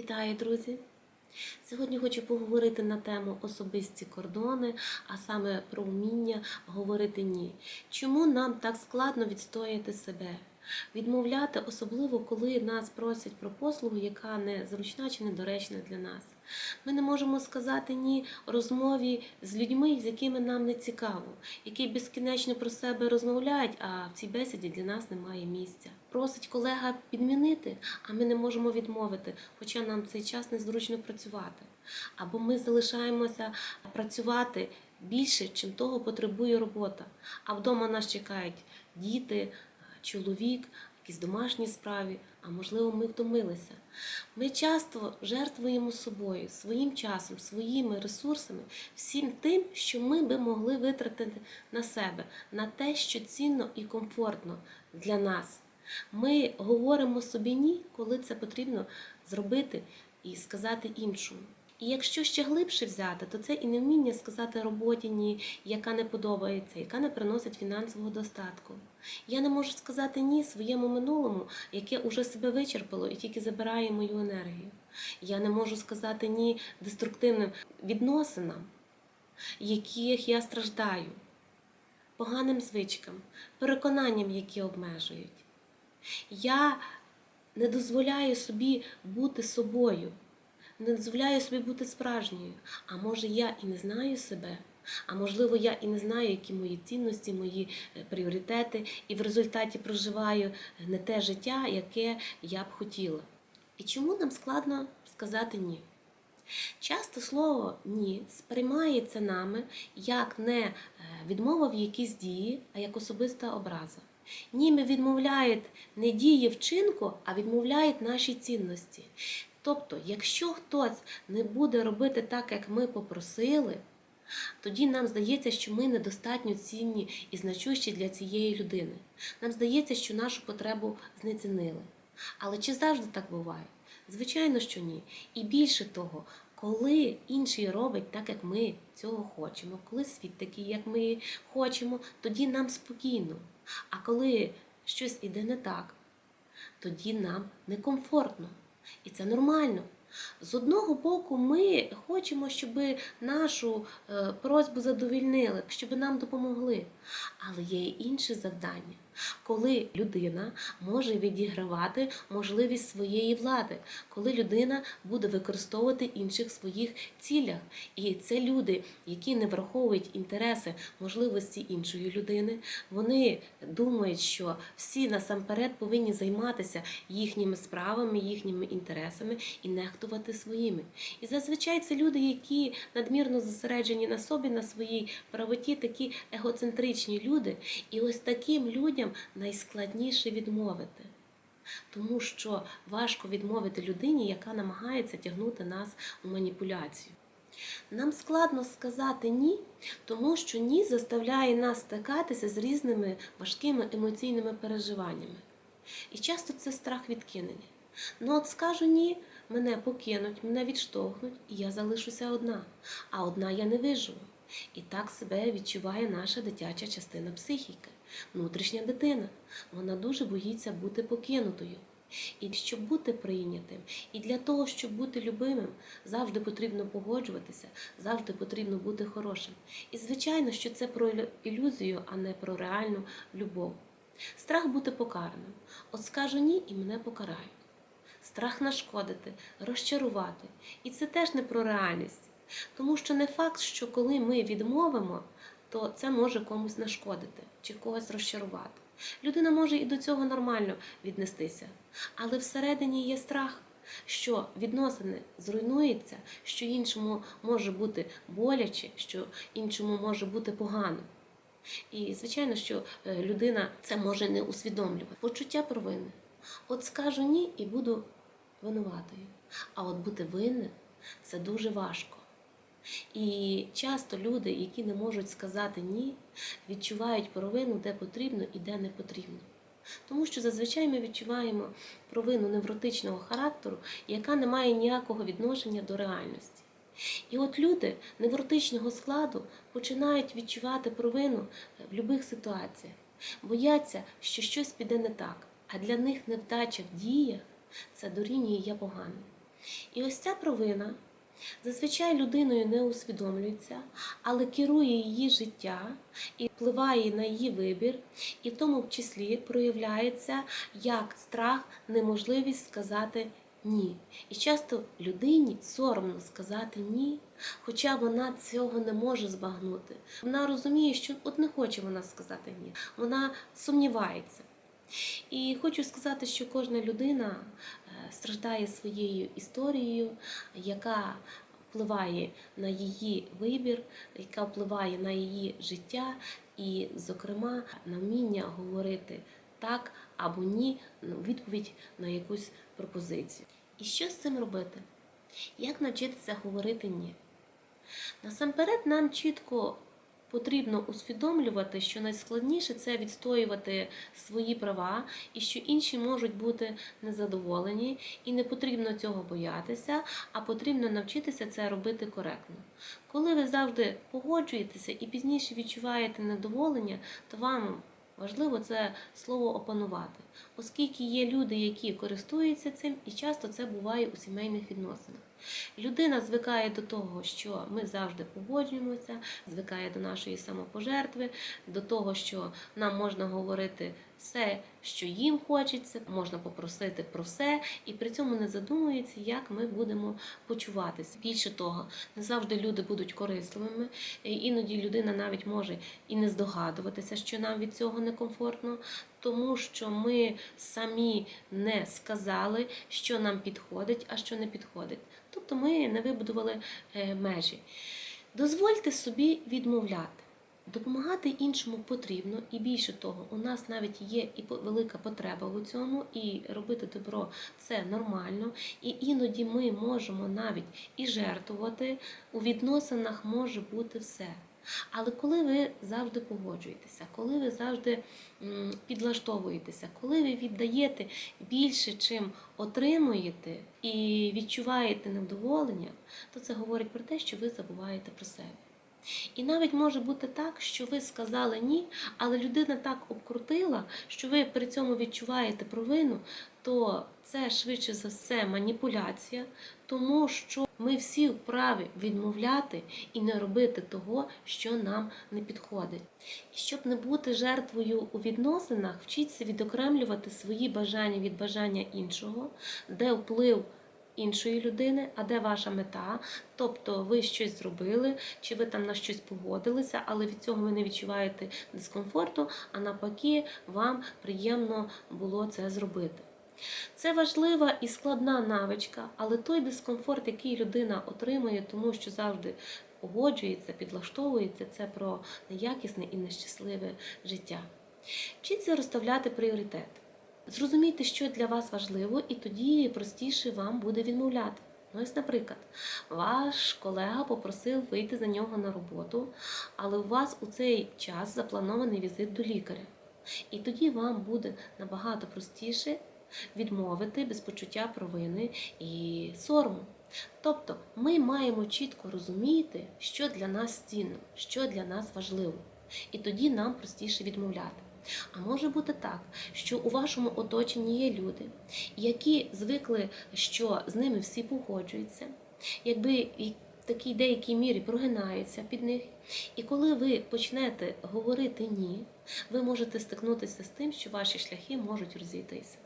Вітаю, друзі! Сьогодні хочу поговорити на тему особисті кордони, а саме про вміння говорити ні. Чому нам так складно відстояти себе? Відмовляти, особливо коли нас просять про послугу, яка не зручна чи недоречна для нас. Ми не можемо сказати ні розмові з людьми, з якими нам не цікаво, які безкінечно про себе розмовляють, а в цій бесіді для нас немає місця. Просить колега підмінити, а ми не можемо відмовити, хоча нам цей час незручно працювати. Або ми залишаємося працювати більше, чим того потребує робота. А вдома нас чекають діти, чоловік, якісь домашні справи, а можливо, ми втомилися. Ми часто жертвуємо собою, своїм часом, своїми ресурсами, всім тим, що ми би могли витратити на себе, на те, що цінно і комфортно для нас. Ми говоримо собі ні, коли це потрібно зробити і сказати іншому. І якщо ще глибше взяти, то це і невміння сказати роботі ні, яка не подобається, яка не приносить фінансового достатку. Я не можу сказати ні своєму минулому, яке уже себе вичерпало і тільки забирає мою енергію. Я не можу сказати ні деструктивним відносинам, яких я страждаю, поганим звичкам, переконанням, які обмежують. Я не дозволяю собі бути собою, не дозволяю собі бути справжньою. А може, я і не знаю себе, а можливо, я і не знаю, які мої цінності, мої е, пріоритети, і в результаті проживаю не те життя, яке я б хотіла. І чому нам складно сказати ні? Часто слово ні сприймається нами як не е, відмова в якійсь дії, а як особиста образа. Німи відмовляють не дії вчинку, а відмовляють наші цінності. Тобто, якщо хтось не буде робити так, як ми попросили, тоді нам здається, що ми недостатньо цінні і значущі для цієї людини. Нам здається, що нашу потребу знецінили. Але чи завжди так буває? Звичайно, що ні. І більше того, коли інший робить так, як ми цього хочемо, коли світ такий, як ми хочемо, тоді нам спокійно. А коли щось іде не так, тоді нам некомфортно. І це нормально. З одного боку, ми хочемо, щоб нашу е, просьбу задовільнили, щоб нам допомогли. Але є і інше завдання, коли людина може відігравати можливість своєї влади, коли людина буде використовувати інших своїх цілях. І це люди, які не враховують інтереси, можливості іншої людини. Вони думають, що всі насамперед повинні займатися їхніми справами, їхніми інтересами і нехтувати своїми. І зазвичай це люди, які надмірно зосереджені на собі, на своїй правоті, такі егоцентричні люди. І ось таким людям найскладніше відмовити. Тому що важко відмовити людині, яка намагається тягнути нас у маніпуляцію. Нам складно сказати ні, тому що ні заставляє нас стикатися з різними важкими емоційними переживаннями. І часто це страх відкинення. Ну, от скажу ні, мене покинуть, мене відштовхнуть, і я залишуся одна. А одна я не виживу. І так себе відчуває наша дитяча частина психіки, внутрішня дитина. Вона дуже боїться бути покинутою. І щоб бути прийнятим, і для того, щоб бути любимим, завжди потрібно погоджуватися, завжди потрібно бути хорошим. І звичайно, що це про ілюзію, а не про реальну любов. Страх бути покараним. От скажу ні, і мене покарають. Страх нашкодити, розчарувати. І це теж не про реальність. Тому що не факт, що коли ми відмовимо, то це може комусь нашкодити чи когось розчарувати. Людина може і до цього нормально віднестися, але всередині є страх, що відносини зруйнуються, що іншому може бути боляче, що іншому може бути погано. І звичайно, що е, людина це може не усвідомлювати. Почуття провини. От скажу ні і буду винуватою. А от бути винним це дуже важко. І часто люди, які не можуть сказати ні, відчувають провину, де потрібно і де не потрібно. Тому що зазвичай ми відчуваємо провину невротичного характеру, яка не має ніякого відношення до реальності. І от люди невротичного складу починають відчувати провину в будь-яких ситуаціях, бояться, що щось піде не так, а для них невдача в діях це дорівнює я поганим. І ось ця провина зазвичай людиною не усвідомлюється, але керує її життя і впливає на її вибір, і в тому числі проявляється як страх, неможливість сказати ні. І часто людині соромно сказати ні, хоча вона цього не може збагнути. Вона розуміє, що от не хоче вона сказати ні, вона сумнівається. І хочу сказати, що кожна людина страждає своєю історією, яка впливає на її вибір, яка впливає на її життя, і, зокрема, на вміння говорити так або ні у відповідь на якусь пропозицію. І що з цим робити? Як навчитися говорити ні? Насамперед, нам чітко потрібно усвідомлювати, що найскладніше це відстоювати свої права, і що інші можуть бути незадоволені, і не потрібно цього боятися, а потрібно навчитися це робити коректно. Коли ви завжди погоджуєтеся і пізніше відчуваєте недоволення, то вам важливо це слово опанувати, оскільки є люди, які користуються цим, і часто це буває у сімейних відносинах. Людина звикає до того, що ми завжди погоджуємося, звикає до нашої самопожертви, до того, що нам можна говорити все, що їм хочеться, можна попросити про все, і при цьому не задумується, як ми будемо почуватися. Більше того, не завжди люди будуть корисливими. Іноді людина навіть може і не здогадуватися, що нам від цього некомфортно, тому що ми самі не сказали, що нам підходить, а що не підходить. Тобто ми не вибудували е, межі. Дозвольте собі відмовляти. Допомагати іншому потрібно, і більше того, у нас навіть є і велика потреба у цьому, і робити добро це нормально. І іноді ми можемо навіть і жертвувати. У відносинах може бути все. Але коли ви завжди погоджуєтеся, коли ви завжди підлаштовуєтеся, коли ви віддаєте більше, чим отримуєте, і відчуваєте невдоволення, то це говорить про те, що ви забуваєте про себе. І навіть може бути так, що ви сказали ні, але людина так обкрутила, що ви при цьому відчуваєте провину, то це швидше за все маніпуляція, тому що ми всі вправі відмовляти і не робити того, що нам не підходить. І щоб не бути жертвою у відносинах, вчіться відокремлювати свої бажання від бажання іншого, де вплив іншої людини, а де ваша мета. Тобто ви щось зробили, чи ви там на щось погодилися, але від цього ви не відчуваєте дискомфорту, а навпаки, вам приємно було це зробити. Це важлива і складна навичка, але той дискомфорт, який людина отримує, тому що завжди погоджується, підлаштовується, це про неякісне і нещасливе життя. Вчіться розставляти пріоритет. Зрозумійте, що для вас важливо, і тоді простіше вам буде відмовляти. Ну, ось, наприклад, ваш колега попросив вийти за нього на роботу, але у вас у цей час запланований візит до лікаря. І тоді вам буде набагато простіше відмовити без почуття провини і сорому. Тобто ми маємо чітко розуміти, що для нас цінно, що для нас важливо, і тоді нам простіше відмовляти. А може бути так, що у вашому оточенні є люди, які звикли, що з ними всі погоджуються, якби в такій деякій мірі прогинаються під них. І коли ви почнете говорити ні, ви можете стикнутися з тим, що ваші шляхи можуть розійтися.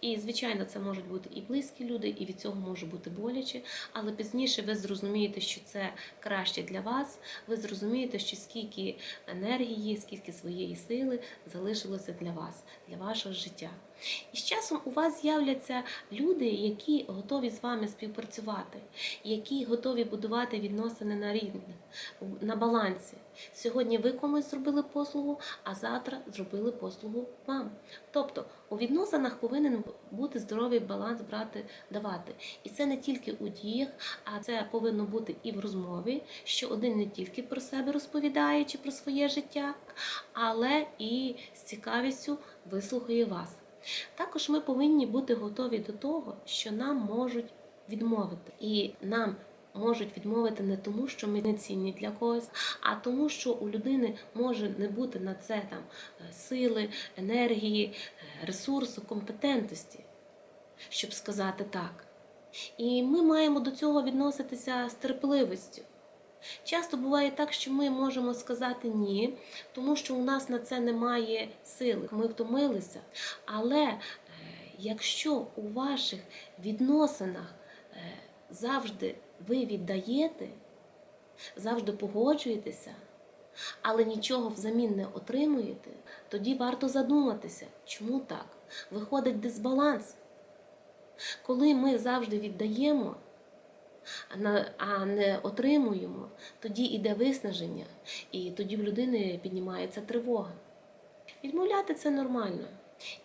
І, звичайно, це можуть бути і близькі люди, і від цього може бути боляче, але пізніше ви зрозумієте, що це краще для вас. Ви зрозумієте, що скільки енергії, скільки своєї сили залишилося для вас, для вашого життя. І з часом у вас з'являться люди, які готові з вами співпрацювати, які готові будувати відносини на рівних, на балансі. Сьогодні ви комусь зробили послугу, а завтра зробили послугу вам. Тобто у відносинах повинен бути здоровий баланс брати давати. І це не тільки у діях, а це повинно бути і в розмові, що один не тільки про себе розповідає чи про своє життя, але і з цікавістю вислухає вас. Також ми повинні бути готові до того, що нам можуть відмовити, і нам можуть відмовити не тому, що ми не цінні для когось, а тому, що у людини може не бути на це там е, сили, енергії, е, ресурсу, компетентності, щоб сказати так. І ми маємо до цього відноситися з терпеливістю. Часто буває так, що ми можемо сказати ні, тому що у нас на це немає сили. Ми втомилися. Але е, якщо у ваших відносинах завжди ви віддаєте, завжди погоджуєтеся, але нічого взамін не отримуєте, тоді варто задуматися, чому так? Виходить дисбаланс. Коли ми завжди віддаємо, а не отримуємо, тоді йде виснаження, і тоді в людини піднімається тривога. Відмовляти це нормально.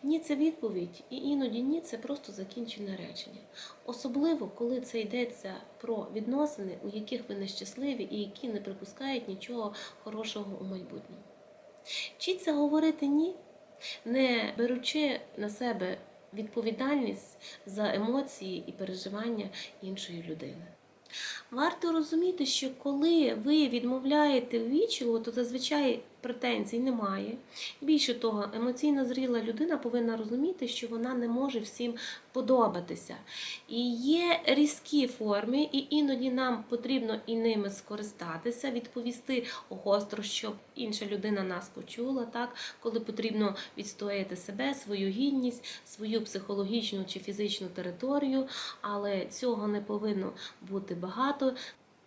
Ні, це відповідь, і іноді ні, це просто закінчене речення. Особливо, коли це йдеться про відносини, у яких ви нещасливі і які не припускають нічого хорошого у майбутньому. Вчіться говорити ні, не беручи на себе відповідальність за емоції і переживання іншої людини. Варто розуміти, що коли ви відмовляєте ввічливо, то зазвичай претензій немає. Більше того, емоційно зріла людина повинна розуміти, що вона не може всім подобатися. І є різкі форми, і іноді нам потрібно і ними скористатися, відповісти гостро, щоб інша людина нас почула, так? коли потрібно відстояти себе, свою гідність, свою психологічну чи фізичну територію, але цього не повинно бути багато.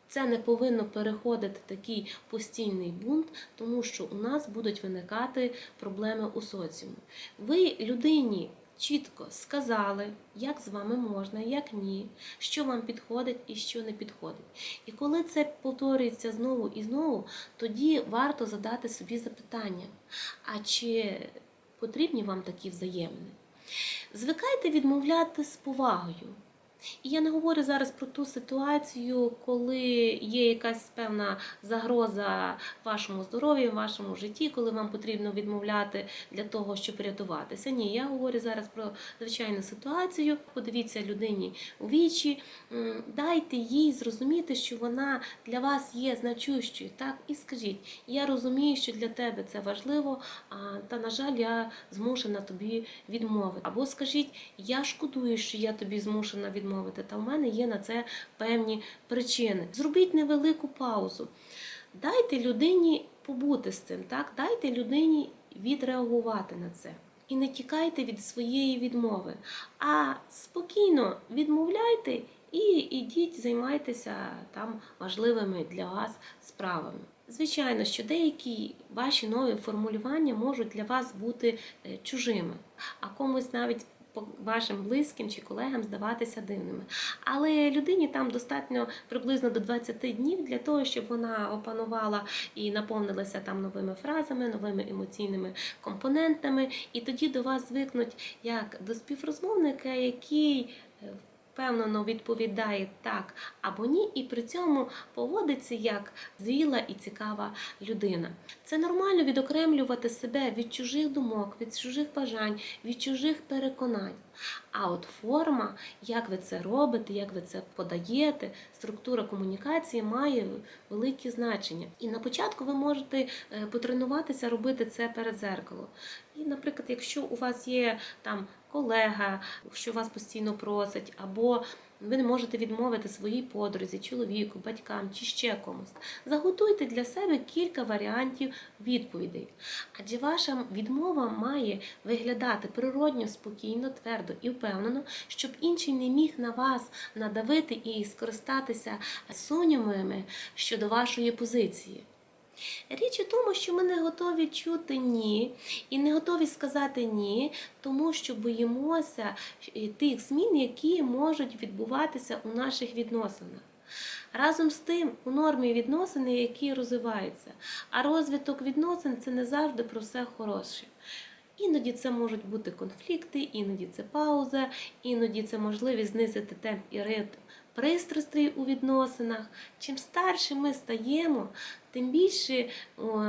Це не повинно переходити такий постійний бунт, тому що у нас будуть виникати проблеми у соціумі. Ви людині чітко сказали, як з вами можна, як ні, що вам підходить і що не підходить. І коли це повторюється знову і знову, тоді варто задати собі запитання: а чи потрібні вам такі взаємини? Звикайте відмовляти з повагою. І я не говорю зараз про ту ситуацію, коли є якась певна загроза вашому здоров'ю, вашому житті, коли вам потрібно відмовляти для того, щоб рятуватися. Ні, я говорю зараз про звичайну ситуацію. Подивіться людині у вічі, дайте їй зрозуміти, що вона для вас є значущою. Так, і скажіть, я розумію, що для тебе це важливо, та на жаль, я змушена тобі відмовити. Або скажіть, я шкодую, що я тобі змушена відмовити, та в мене є на це певні причини. Зробіть невелику паузу. Дайте людині побути з цим, так? дайте людині відреагувати на це. І не тікайте від своєї відмови, а спокійно відмовляйте і ідіть, займайтеся там важливими для вас справами. Звичайно, що деякі ваші нові формулювання можуть для вас бути е, чужими, а комусь навіть вашим близьким чи колегам здаватися дивними. Але людині там достатньо приблизно до 20 днів для того, щоб вона опанувала і наповнилася там новими фразами, новими емоційними компонентами, і тоді до вас звикнуть як до співрозмовника, який е, впевнено відповідає так або ні, і при цьому поводиться як зріла і цікава людина. Це нормально відокремлювати себе від чужих думок, від чужих бажань, від чужих переконань. А от форма, як ви це робите, як ви це подаєте, структура комунікації має велике значення. І на початку ви можете е, потренуватися робити це перед зеркалом. І, наприклад, якщо у вас є там колега, що вас постійно просить, або ви не можете відмовити своїй подрузі, чоловіку, батькам чи ще комусь. Заготуйте для себе кілька варіантів відповідей. Адже ваша відмова має виглядати природньо, спокійно, твердо і впевнено, щоб інший не міг на вас надавити і скористатися сумнівами щодо вашої позиції. Річ у тому, що ми не готові чути ні і не готові сказати ні, тому що боїмося е, тих змін, які можуть відбуватися у наших відносинах. Разом з тим, у нормі відносини, які розвиваються, а розвиток відносин це не завжди про все хороше. Іноді це можуть бути конфлікти, іноді це пауза, іноді це можливість знизити темп і ритм пристрастей у відносинах. Чим старше ми стаємо, тим більше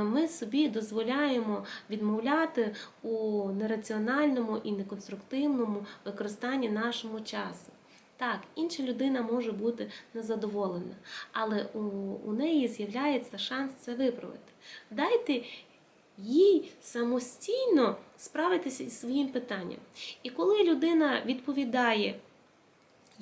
ми собі дозволяємо відмовляти у нераціональному і неконструктивному використанні нашого часу. Так, інша людина може бути незадоволена, але у, у неї з'являється шанс це виправити. Дайте їй самостійно справитися із своїм питанням. І коли людина відповідає,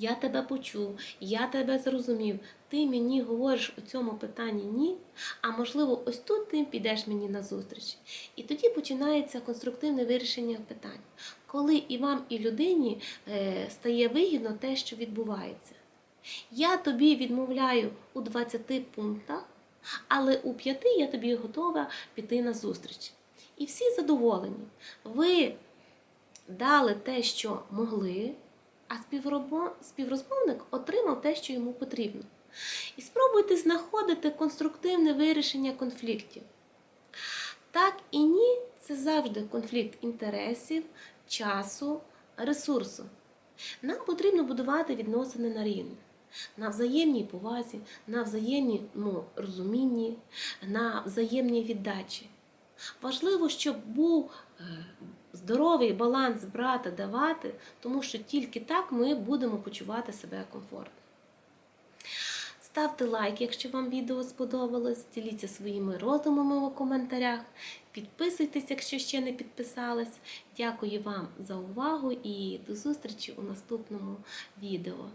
я тебе почув, я тебе зрозумів. Ти мені говориш у цьому питанні ні, а можливо, ось тут ти підеш мені на зустріч. І тоді починається конструктивне вирішення питань, коли і вам, і людині е, стає вигідно те, що відбувається. Я тобі відмовляю у 20 пунктах, але у 5 я тобі готова піти на зустріч. І всі задоволені. Ви дали те, що могли, а співрозмовник отримав те, що йому потрібно. І спробуйте знаходити конструктивне вирішення конфліктів. Так і ні це завжди конфлікт інтересів, часу, ресурсу. Нам потрібно будувати відносини на рівні, на взаємній повазі, на взаємному розумінні, на взаємній віддачі. Важливо, щоб був е, здоровий баланс брати, давати, тому що тільки так ми будемо почувати себе комфортно. Ставте лайк, якщо вам відео сподобалось, діліться своїми роздумами у коментарях, підписуйтесь, якщо ще не підписались. Дякую вам за увагу і до зустрічі у наступному відео.